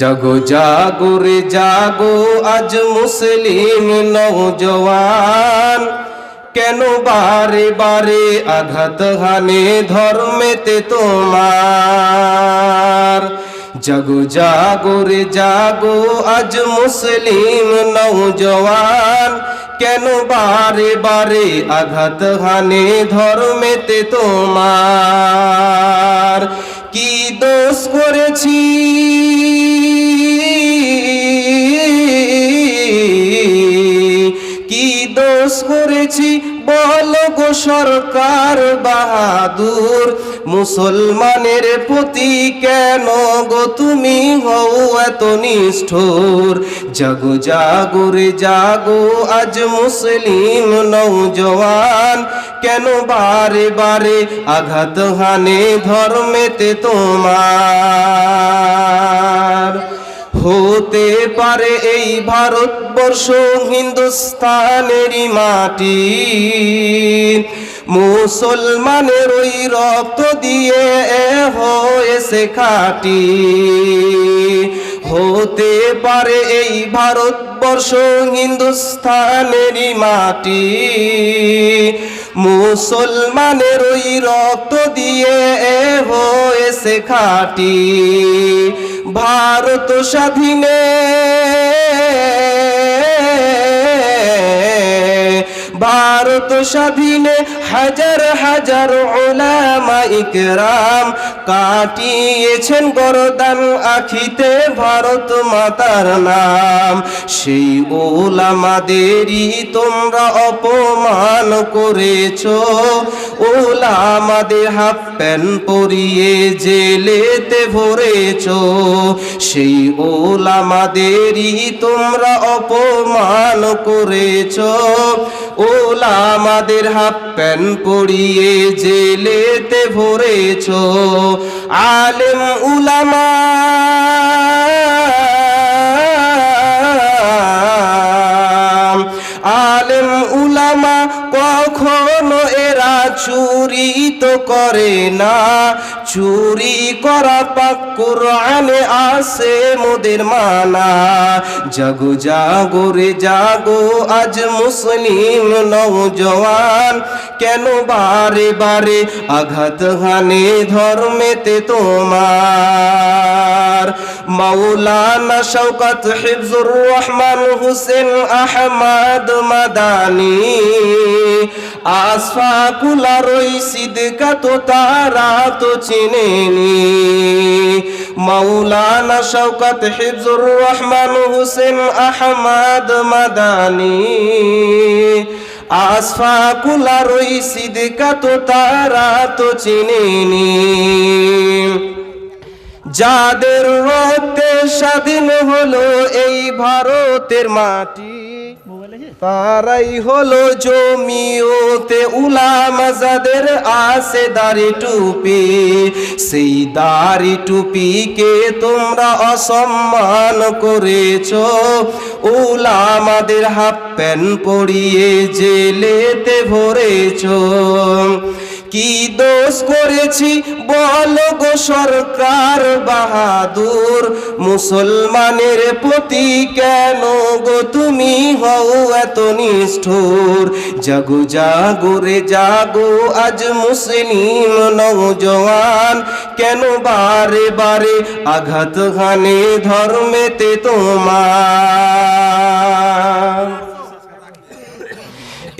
জাগো জাগো রে, জাগো, আজ মুসলিম নৌজওয়ান কেন বারে বারে আঘাত হানে ধর্মেতে তোমার? জাগো জাগো রে, জাগো, আজ মুসলিম নৌজওয়ান কেন বারে বারে আঘাত হানে ধর্মেতে তোমার? কি দোষ করেছি? সরকার বাহাদুর, মুসলমানের প্রতি কেন গো তুমি হও এত নিষ্ঠুর? জাগো জাগো জাগো, আজ মুসলিম নৌজওয়ান কেন বারে বারে আঘাত হানে ধর্মেতে তোমার? হতে পারে এই ভারতবর্ষ হিন্দুস্তানেরই মাটি মুসলমানের ওই রক্ত দিয়ে হয়েছে খাটি। হতে পারে এই ভারতবর্ষ হিন্দুস্তানেরই মাটি। মুসলমানের ওই রক্ত দিয়ে হয়েছে খাটি। ভারত স্বাধীনে ভারত স্বাধীনে হাজার হাজার ওলামা ইকরাম কাটিয়েছেন গরদান আখিতে ভারত মাতার নাম। সেই ওলামাদেরই তোমরা অপমান করেছ। ওলামাদের হাফ প্যান পরিয়ে জেলেতে ভরেছ। সেই ওলামাদেরই তোমরা অপমান করেছ। ওলামাদের হাফ প্যান পরিয়ে জেলেতে ভরেছ। আলেম উলামা। আলেম উলামা কখনো চুরি তো করে না। চুরি করা পাক কোরআনে আসে মোদের মানা। জাগো জাগো রে, জাগো, আজ মুসলিম নৌজওয়ান কেন বারে বারে আঘাত হানে ধর্মেতে তোমার? মাওলানা শওকত হিফজুর রহমান হুসেন আহমদ মাদানি আসফাকুলা রইসিদ কত তারা তো চিনেনি। মাওলানা শওকত হিফজুর রহমান হুসেন আহমদ মাদানি আসফাকুলা রইসিদ কত তারা তো চিনেনি। যাদের রক্তে স্বাধীন হলো এই ভারতের মাটি তারাই হলো জমিওতে উলামা যাদের আছে দাড়ি টুপি সেই দাড়ি টুপিকে তোমরা অসম্মান করেছ। উলামাদের হাফ প্যান্ট পরিয়ে জেলেতে ভরেছ। কি দোষ করেছি? বল গো সরকার বাহাদুর, মুসলমানের প্রতি কেন গো তুমি হও এত নিষ্ঠুর? জাগো জাগো রে, জাগো, আজ মুসলিম নৌজওয়ান কেন বারে বারে আঘাত হানে ধর্মেতে তোমার?